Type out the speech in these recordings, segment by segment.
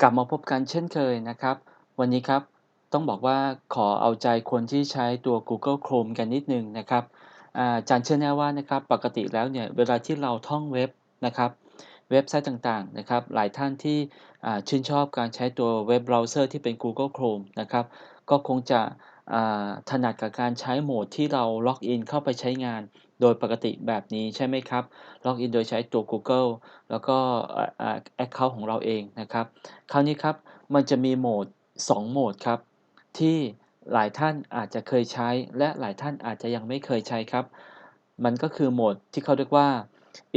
กลับมาพบกันเช่นเคยนะครับ วันนี้ครับต้องบอกว่าขอเอาใจคนที่ใช้ตัว Google Chrome กันนิดนึงนะครับอาจารย์เชื่อแน่ว่านะครับปกติแล้วเนี่ยเวลาที่เราท่องเว็บนะครับเว็บไซต์ต่างๆนะครับหลายท่านที่ชื่นชอบการใช้ตัวเว็บเบราว์เซอร์ที่เป็น Google Chrome นะครับก็คงจะถนัดกับการใช้โหมดที่เราล็อกอินเข้าไปใช้งาน โดยปกติแบบนี้ใช่ไหมครับ ล็อกอินโดยใช้ตัว Google แล้วก็แอ็กเคาท์ของเราเองนะครับ คราวนี้ครับ มันจะมีโหมด 2 โหมดครับ ที่หลายท่านอาจจะเคยใช้ และหลายท่านอาจจะยังไม่เคยใช้ครับ มันก็คือโหมดที่เขาเรียกว่า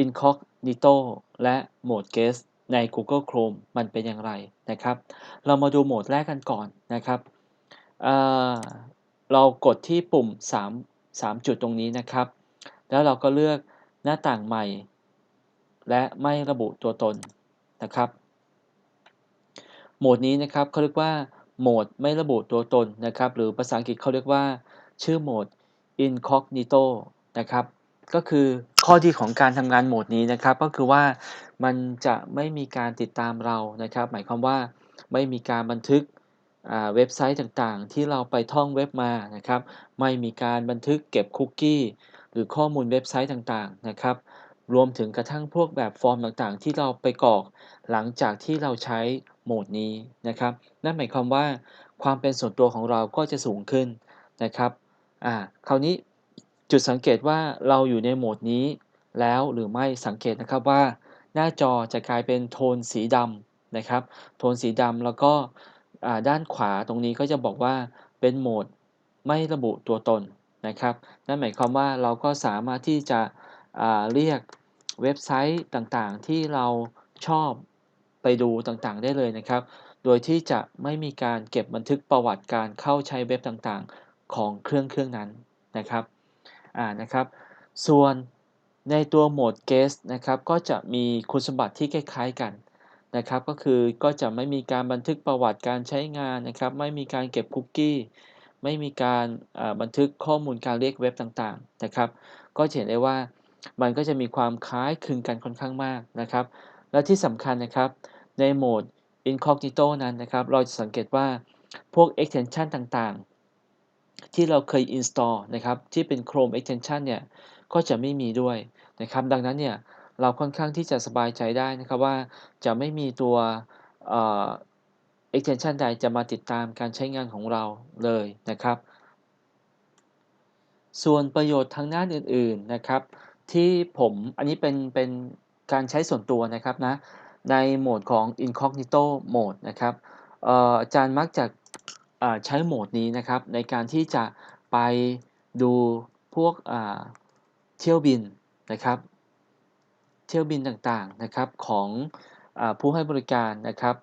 Incognito และโหมด Guest ใน Google Chrome มันเป็นอย่างไรนะครับ เรามาดูโหมดแรกกันก่อนนะครับเเรากดที่ปุ่ม 3 3 จุดตรงนี้นะครับ แล้วเราก็เลือกหน้าต่างใหม่ และไม่ระบุตัวตนนะครับ โหมดนี้นะครับเขาเรียกว่าโหมดไม่ระบุตัวตนนะครับ หรือภาษาอังกฤษเขาเรียกว่า ชื่อโหมด incognito นะครับก็คือข้อดีของการทำงานโหมดนี้นะครับ ก็คือว่ามันจะไม่มีการติดตามเรานะครับ หมายความว่าไม่มีการบันทึกเว็บไซต์ต่างๆ ที่เราไปท่องเว็บมานะครับ ไม่มีการบันทึกเก็บคุกกี้ หรือข้อมูลเว็บไซต์ต่างๆนะครับ รวมถึงกระทั่งพวกแบบฟอร์มต่างๆ ที่เราไปกรอกหลังจากที่เราใช้โหมดนี้นะครับ นั่นหมายความว่าความเป็นส่วนตัวของเราก็จะสูงขึ้นนะครับอ่าคราวนี้จุดสังเกตว่าเราอยู่ในโหมดนี้แล้วหรือไม่สังเกตนะครับว่า หน้าจอจะกลายเป็นโทนสีดำนะครับ โทนสีดำแล้วก็ด้านขวาตรงนี้ก็จะบอกว่าเป็นโหมดไม่ระบุตัวตน นะครับ นั่นหมายความว่าเราก็สามารถที่จะเรียกเว็บไซต์ต่างๆ ที่เราชอบไปดูต่างๆ ได้เลยนะครับ โดยที่จะไม่มีการเก็บบันทึกประวัติการเข้าใช้เว็บต่างๆ ของเครื่องเครื่องนั้นนะครับอ่านะครับ ส่วนในตัวโหมด guest นะครับ ก็จะมีคุณสมบัติที่คล้ายๆกันนะครับ ก็คือก็จะไม่มีการบันทึกประวัติการใช้งานนะครับ ไม่มีการเก็บคุกกี้ ไม่มีการบันทึกข้อมูลการเรียกเว็บต่างๆนะครับ ก็เห็นได้ว่ามันก็จะมีความคล้ายคลึงกันค่อนข้างมากนะครับ และที่สำคัญนะครับในโหมด incognito นั้นนะครับ เราจะสังเกตว่าพวก extension ต่างๆ ที่เราเคย install นะครับ ที่เป็น Chrome extension เนี่ย ก็จะไม่มีด้วยนะครับ ดังนั้นเนี่ย เราค่อนข้างที่จะสบายใจได้นะครับว่าจะไม่มีตัว extension ใดจะมาติดตามการใช้งานของเราเลยนะครับ ส่วนประโยชน์ทางด้านอื่นๆนะครับ ที่ผมอันนี้เป็นเป็นการใช้ส่วนตัวนะครับนะในโหมดของ incognito mode นะครับอาจารย์มักจะใช้โหมดนี้นะครับ ในการที่จะไปดูพวกเที่ยวบินนะครับ เที่ยวบินต่างๆนะครับของอผู้ให้บริการนะครับ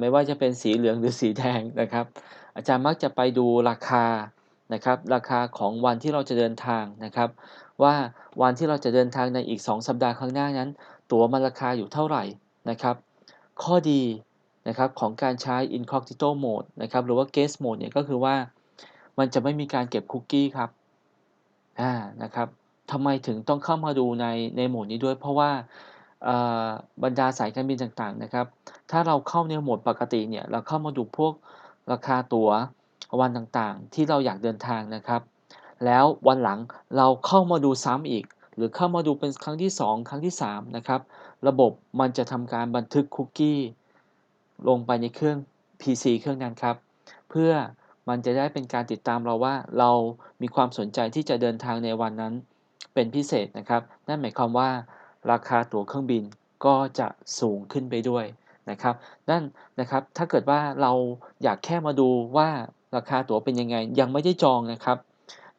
ไม่ว่าจะเป็นสีเหลืองหรือสีแดงนะครับ อาจารย์มักจะไปดูราคานะครับ ราคาของวันที่เราจะเดินทางนะครับ ว่าวันที่เราจะเดินทางในอีก 2 สัปดาห์ข้างหน้านั้น ตั๋วมันราคาอยู่เท่าไหร่นะครับ ข้อดีนะครับของการใช้ incognito mode นะครับหรือว่า guest mode เนี่ยก็คือว่ามันจะไม่มีการเก็บคุกกี้ครับอ่านะครับทำไมถึงต้องเข้ามาดูในในโหมดนี้ด้วย เพราะว่า บรรดาสายการบินต่างๆนะครับ ถ้าเราเข้าในโหมดปกติเนี่ยเราเข้ามาดูพวกราคาตั๋ววันต่างๆ ที่เราอยากเดินทางนะครับ แล้ววันหลังเราเข้ามาดูซ้ำอีก หรือเข้ามาดูเป็นครั้งที่ 2 ครั้งที่ 3 นะครับ ระบบมันจะทำการบันทึกคุกกี้ลงไปในเครื่อง PC เครื่องนั้นครับ เพื่อมันจะได้เป็นการติดตามเราว่าเรามีความสนใจที่จะเดินทางในวันนั้นเป็นพิเศษนะครับ นั่นหมายความว่า ราคาตั๋วเครื่องบินก็จะสูงขึ้นไปด้วยนะครับนั่นนะครับถ้าเกิดว่าเราอยากแค่มาดูว่าราคาตั๋วเป็นยังไง ยังไม่ได้จองนะครับ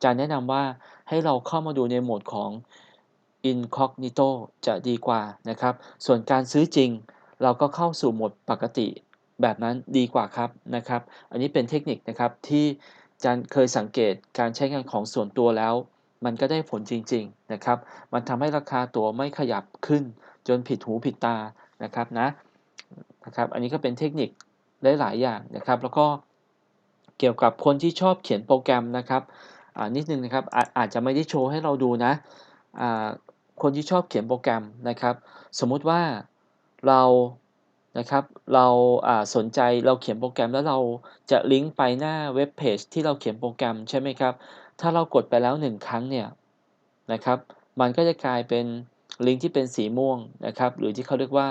จะแนะนำว่าให้เราเข้ามาดูในโหมดของ incognito จะดีกว่านะครับ ส่วนการซื้อจริงเราก็เข้าสู่โหมดปกติแบบนั้นดีกว่าครับนะครับ อันนี้เป็นเทคนิคนะครับที่จันเคยสังเกตการใช้งานของส่วนตัวแล้ว มันก็ได้ผลจริงๆนะครับ มันทำให้ราคาตั๋วไม่ขยับขึ้น จนผิดหูผิดตานะครับนะนะครับ อันนี้ก็เป็นเทคนิคหลายๆอย่างนะครับ แล้วก็เกี่ยวกับคนที่ชอบเขียนโปรแกรมนะครับนิดนึงนะครับอาอาจจะไม่ได้โชว์ให้เราดูนะคนที่ชอบเขียนโปรแกรมนะครับ สมมุติว่าเรานะครับเราอาสนใจเราเขียนโปรแกรมแล้วเราจะลิงก์ไปหน้าเว็บเพจที่เราเขียนโปรแกรมใช่ไหมครับ ถ้าเรากดไปแล้ว 1 ครั้งเนี่ยนะครับ มันก็จะกลายเป็นลิงก์ที่เป็นสีม่วงนะครับ หรือที่เขาเรียกว่า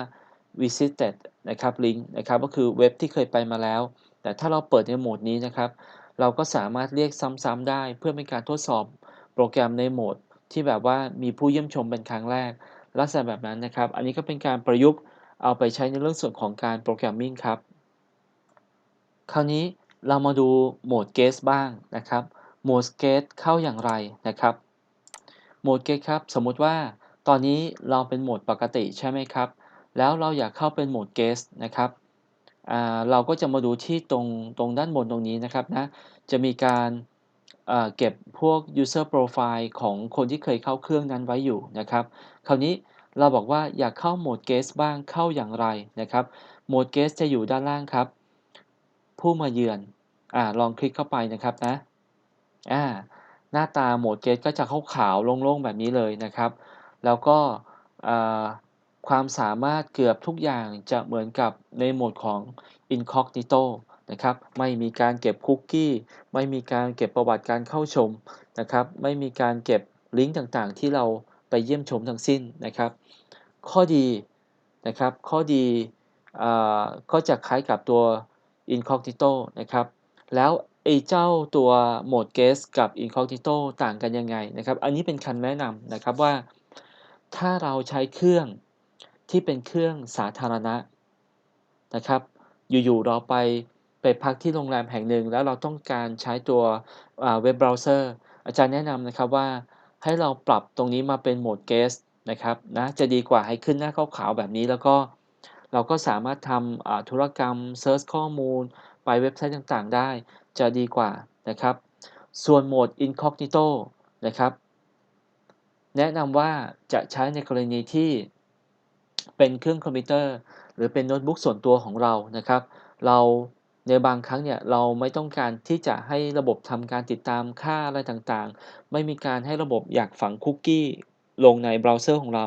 visited นะครับลิงก์นะครับ ก็คือเว็บที่เคยไปมาแล้ว แต่ถ้าเราเปิดในโหมดนี้นะครับ เราก็สามารถเรียกซ้ำๆได้ เพื่อเป็นการทดสอบโปรแกรมในโหมด ที่แบบว่ามีผู้เยี่ยมชมเป็นครั้งแรก ลักษณะแบบนั้นนะครับ อันนี้ก็เป็นการประยุกต์เอาไปใช้ในเรื่องส่วนของการโปรแกรมมิ่งครับ คราวนี้เรามาดูโหมด Guest บ้างนะครับ โหมด Guest เข้าอย่างไรนะครับโหมด Guest ครับ สมมุติว่าตอนนี้เราเป็นโหมดปกติใช่ไหมครับ แล้วเราอยากเข้าเป็นโหมด Guest นะครับเราก็จะมาดูที่ตรงตรงด้านบนตรงนี้นะครับนะ จะมีการอ่าเก็บพวก user profile ของคนที่เคยเข้าเครื่องนั้นไว้อยู่นะครับ คราวนี้เราบอกว่าอยากเข้าโหมด Guest บ้างเข้าอย่างไรนะครับ โหมด Guest จะอยู่ด้านล่างครับ ผู้มาเยือนอลองคลิกเข้าไปนะครับนะ อ่า หน้าตาโหมด Guest ก็จะขาวๆโล่งๆแบบนี้เลยนะครับ แล้วก็ความสามารถเกือบทุกอย่างจะเหมือนกับในโหมดของ Incognito นะครับ ไม่มีการเก็บคุกกี้ ไม่มีการเก็บประวัติการเข้าชมนะครับ ไม่มีการเก็บลิงก์ต่างๆ ที่เราไปเยี่ยมชมทั้งสิ้นนะครับ ข้อดีนะครับ ข้อดีก็จะคล้ายกับตัว Incognito นะครับ แล้ว ไอ้เจ้าตัวโหมด Guest กับ Incognito ต่างกันยังไงนะครับ อันนี้เป็นคำแนะนำนะครับว่า ถ้าเราใช้เครื่องที่เป็นเครื่องสาธารณะนะครับ อยู่ๆเราไปไปพักที่โรงแรมแห่งหนึ่ง แล้วเราต้องการใช้ตัวเว็บเบราว์เซอร์อาจารย์แนะนำนะครับว่าให้เราปรับตรงนี้มาเป็นโหมด Guest นะครับนะจะดีกว่าให้ขึ้นหน้าขาวๆแบบนี้แล้วก็เราก็สามารถทำธุรกรรมเซิร์ชข้อมูลไปเว็บไซต์ต่างๆ ได้ จะดีกว่านะครับ ส่วนโหมด Incognito นะครับ แนะนำว่าจะใช้ในกรณีที่เป็นเครื่องคอมพิวเตอร์ หรือเป็นโน้ตบุ๊กส่วนตัวของเรานะครับ เราในบางครั้งเนี่ยเราไม่ต้องการที่จะให้ระบบทำการติดตามค่าอะไรต่างๆ ไม่มีการให้ระบบอยากฝังคุกกี้ลงในเบราว์เซอร์ของเรา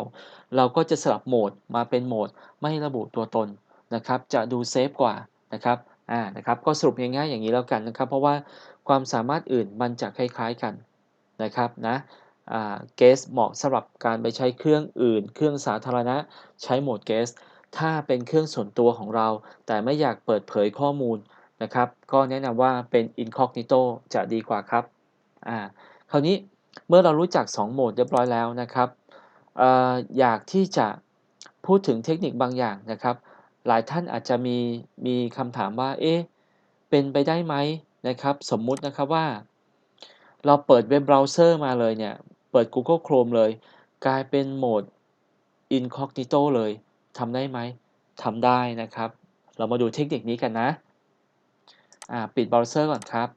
เราก็จะสลับโหมดมาเป็นโหมดไม่ระบุตัวตนนะครับ จะดูเซฟกว่านะครับ อ่านะครับก็สรุปง่ายๆอย่างนี้แล้วกันนะครับ เพราะว่าความสามารถอื่นมันจะคล้ายๆกันนะครับนะเกสเหมาะสำหรับการไปใช้เครื่องอื่น เครื่องสาธารณะใช้โหมดเกสถ้าเป็นเครื่องส่วนตัวของเรา แต่ไม่อยากเปิดเผยข้อมูลนะครับ ก็แนะนำว่าเป็น Incognito จะดีกว่าครับอ่าคราวนี้เมื่อเรารู้จัก 2 โหมดเรียบร้อยแล้วนะครับออยากที่จะพูดถึงเทคนิคบางอย่างนะครับ หลายท่านอาจจะมีมีคำถามว่า เอ๊ะ เป็นไปได้ไหมนะครับ สมมุตินะครับว่า เราเปิดเว็บเบราว์เซอร์มาเลยเนี่ย เปิด Google Chrome เลย กลายเป็นโหมด Incognito เลยทำได้ไหมทำได้นะครับ เรามาดูเทคนิคนี้กันนะอ่าปิดเบราว์เซอร์ก่อนครับ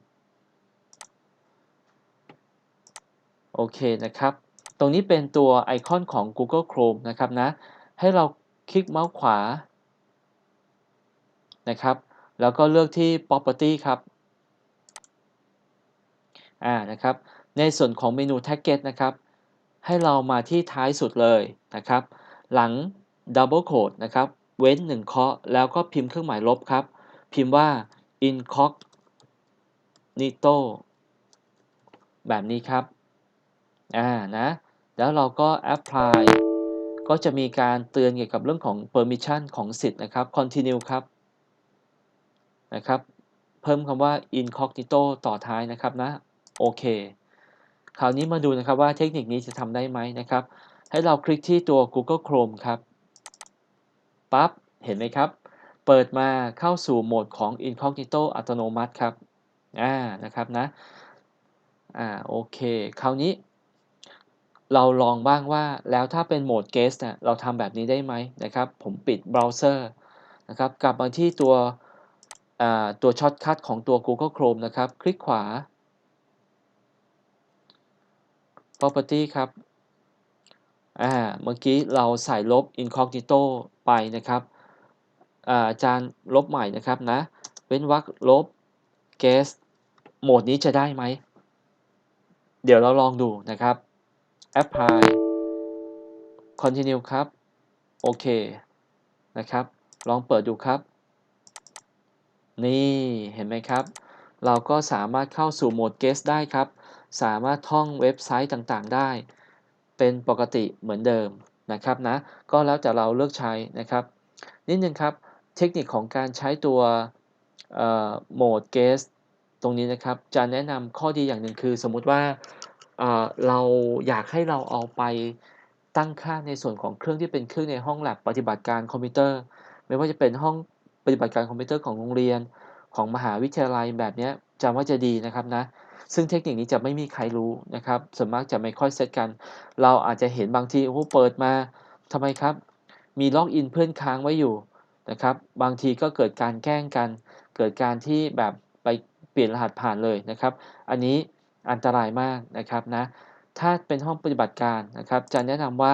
โอเคนะครับ ตรงนี้เป็นตัวไอคอนของ Google Chrome นะครับนะ ให้เราคลิกเมาส์ขวา นะครับ แล้วก็เลือกที่ property ครับอ่านะครับ ในส่วนของเมนู target นะครับ ให้เรามาที่ท้ายสุดเลยนะครับ หลัง double quote นะครับ เว้น1เคาะแล้วก็พิมพ์เครื่องหมายลบครับ พิมพ์ว่า incognito แบบนี้ครับ อ่า นะ แล้วเราก็ apply ก็จะมีการเตือนเกี่ยวกับเรื่องของ permission ของสิทธิ์นะครับ continue ครับ นะครับ เพิ่มคำว่า incognito ต่อท้ายนะครับนะ โอเค คราวนี้มาดูนะครับว่าเทคนิคนี้จะทำได้ไหมนะครับ ให้เราคลิกที่ตัว Google Chrome ครับ ปั๊บ เห็นไหมครับ เปิดมาเข้าสู่โหมดของ incognito อัตโนมัติครับ อ่า นะครับนะ อ่า โอเค คราวนี้เราลองบ้างว่าแล้วถ้าเป็นโหมด guest เนี่ยเราทำแบบนี้ได้ไหมนะครับ ผมปิดเบราว์เซอร์นะครับ กลับมาที่ตัว ตัวช็อตคัทของตัว Google Chrome นะครับ คลิกขวา property ครับ อ่า เมื่อกี้เราใส่ลบ incognito ไปนะครับอาจารย์ลบใหม่นะครับนะ เว้นวรรคลบ guest โหมดนี้จะได้ไหม เดี๋ยวเราลองดูนะครับ apply continue ครับ โอเค นะครับ ลองเปิดดูครับ นี่เห็นไหมครับ เราก็สามารถเข้าสู่โหมด Guest ได้ครับ สามารถท่องเว็บไซต์ต่างๆ ได้ เป็นปกติเหมือนเดิมนะครับนะ ก็แล้วแต่เราเลือกใช้นะครับ นิดนึงครับ เทคนิคของการใช้ตัวโหมด Guest ตรงนี้นะครับ จะแนะนำข้อดีอย่างหนึ่งคือสมมุติว่าเเราอยากให้เราเอาไปตั้งค่าในส่วนของเครื่องที่เป็นเครื่องในห้องแลบปฏิบัติการคอมพิวเตอร์ ไม่ว่าจะเป็นห้อง ปฏิบัติการคอมพิวเตอร์ของโรงเรียน ของมหาวิทยาลัยแบบนี้จำว่าจะดีนะครับนะซึ่งเทคนิคนี้จะไม่มีใครรู้นะครับส่วนมากจะไม่ค่อยเซตกัน เราอาจจะเห็นบางทีโอ้เปิดมาทำไมครับ มีล็อกอินเพื่อนค้างไว้อยู่นะครับ บางทีก็เกิดการแกล้งกัน เกิดการที่แบบไปเปลี่ยนรหัสผ่านเลยนะครับ อันนี้อันตรายมากนะครับนะ ถ้าเป็นห้องปฏิบัติการนะครับจะแนะนำว่า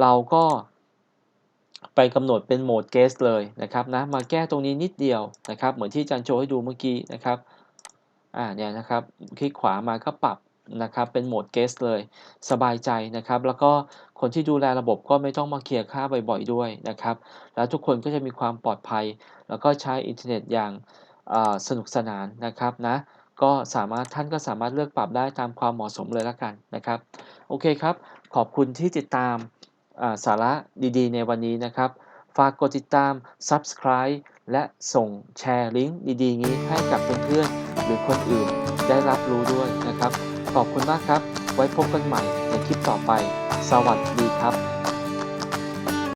เราก็ ไปกำหนดเป็นโหมด guest เลยนะครับนะมาแก้ตรงนี้นิดเดียวนะครับเหมือนที่อาจารย์โชว์ให้ดูเมื่อกี้นะครับอ่าเนี่ยนะครับคลิกขวามาก็ปรับนะครับเป็นโหมด guest เลย สบายใจนะครับ แล้วก็คนที่ดูแลระบบก็ไม่ต้องมาเคลียร์ค่าบ่อยๆด้วยนะครับ แล้วทุกคนก็จะมีความปลอดภัย แล้วก็ใช้อินเทอร์เน็ตอย่างสนุกสนานนะครับนะก็สามารถท่านก็สามารถเลือกปรับได้ตามความเหมาะสมเลยละกันนะครับ โอเคครับ ขอบคุณที่ติดตาม สาระดีๆ ในวันนี้นะครับ ฝากกดติดตาม Subscribe และส่งแชร์ลิงก์ดีๆ นี้ให้กับเพื่อนๆหรือคนอื่นได้รับรู้ด้วยนะครับ ขอบคุณมากครับ ไว้พบกันใหม่ในคลิปต่อไป สวัสดีครับ